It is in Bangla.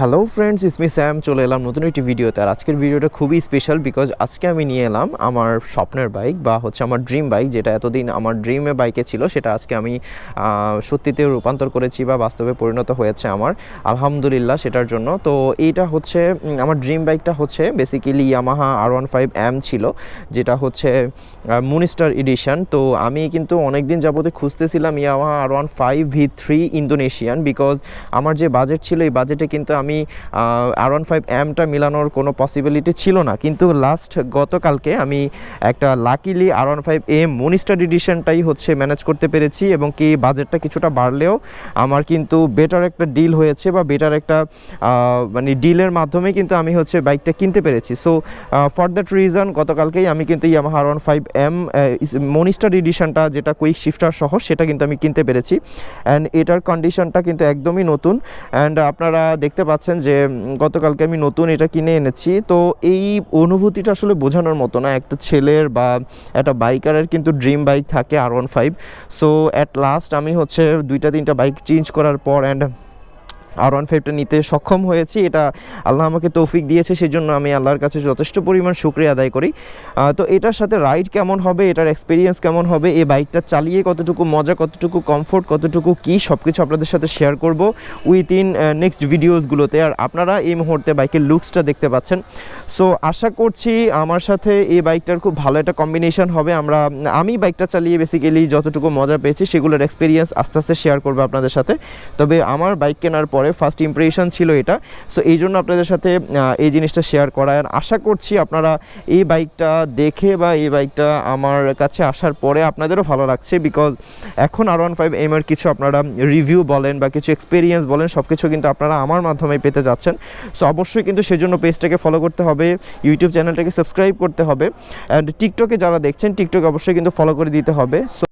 হ্যালো ফ্রেন্ডস ইসমি স্যাম চলে এলাম নতুন একটি ভিডিওতে। আর আজকের ভিডিওটা খুবই স্পেশাল বিকজ আজকে আমি নিয়ে এলাম আমার স্বপ্নের বাইক বা হচ্ছে আমার ড্রিম বাইক যেটা এতদিন আমার ড্রিমে বাইকে ছিল, সেটা আজকে আমি সত্যিতে রূপান্তর করেছি বা বাস্তবে পরিণত হয়েছে আমার। আলহামদুলিল্লাহ সেটার জন্য। তো এইটা হচ্ছে আমার ড্রিম বাইকটা হচ্ছে basically Yamaha R one five M ছিল, যেটা হচ্ছে মুনিস্টার এডিশন তো আমি কিন্তু অনেক দিন যাবতে খুঁজতেছিলাম Yamaha R one five V three Indonesian because আমার যে বাজেট ছিল, এই বাজেটে কিন্তু আমি আর ওয়ান ফাইভ এমটা মিলানোর কোনো পসিবিলিটি ছিল না। কিন্তু লাস্ট গতকালকে আমি একটা luckily R one five M monster এডিশনটাই হচ্ছে ম্যানেজ করতে পেরেছি এবং কি বাজেটটা কিছুটা বাড়লেও আমার কিন্তু বেটার একটা ডিল হয়েছে বা বেটার একটা মানে ডিলের মাধ্যমে কিন্তু আমি হচ্ছে বাইকটা কিনতে পেরেছি। সো ফর দ্যাট রিজন গতকালকেই আমি কিন্তু Yamaha R one five M monster এডিশনটা যেটা কুইক শিফটার সহ সেটা কিন্তু আমি কিনতে পেরেছি। অ্যান্ড এটার কন্ডিশনটা কিন্তু একদমই নতুন। অ্যান্ড আপনারা দেখতে পাচ্ছেন যে গতকালকে আমি নতুন এটা কিনে এনেছি। তো এই অনুভূতিটা আসলে বোঝানোর মতো না। একটা ছেলের বা একটা বাইকারের কিন্তু ড্রিম বাইক থাকে আর one five so at last আমি হচ্ছে দুইটা, তিনটা বাইক চেঞ্জ করার পর অ্যান্ড আর ওয়ান ফাইভটা নিতে সক্ষম হয়েছি। এটা আল্লাহ আমাকে তৌফিক দিয়েছে, সেজন্য আমি আল্লাহর কাছে যথেষ্ট পরিমাণ শুক্রিয়া আদায় করি। তো এটার সাথে রাইড কেমন হবে, এটার এক্সপিরিয়েন্স কেমন হবে, এই বাইকটা চালিয়ে কতটুকু মজা, কতটুকু কমফোর্ট কতটুকু কী সব কিছু আপনাদের সাথে শেয়ার করব উইথ ইন নেক্সট ভিডিওসগুলোতে আর আপনারা এই মুহূর্তে বাইকের লুকসটা দেখতে পাচ্ছেন। সো আশা করছি আমার সাথে এই বাইকটার খুব ভালো একটা কম্বিনেশন হবে। আমরা, আমি বাইকটা চালিয়ে বেসিক্যালি যতটুকু মজা পেয়েছি, সেগুলোর এক্সপিরিয়েন্স আস্তে আস্তে শেয়ার করব আপনাদের সাথে। তবে আমার বাইক কেনার পরে ফার্স্ট ইমপ্রেশন ছিল এটা। সো এই জন্য আপনাদের সাথে এই জিনিসটা শেয়ার করা। আর আশা করছি আপনারা এই বাইকটা দেখে বা এই বাইকটা আমার কাছে আসার পরে আপনাদেরও ভালো লাগছে। বিকজ এখন আর ওয়ান ফাইভ এম এর কিছু আপনারা রিভিউ বলেন বা কিছু এক্সপিরিয়েন্স বলেন সব কিছু কিন্তু আপনারা আমার মাধ্যমে পেতে যাচ্ছেন। সো অবশ্যই কিন্তু সেজন্য পেজটাকে ফলো করতে হবে ইউটিউব চ্যানেলটাকে সাবস্ক্রাইব করতে হবে। অ্যান্ড টিকটকে যারা দেখছেন টিকটকে অবশ্যই কিন্তু ফলো করে দিতে হবে। সো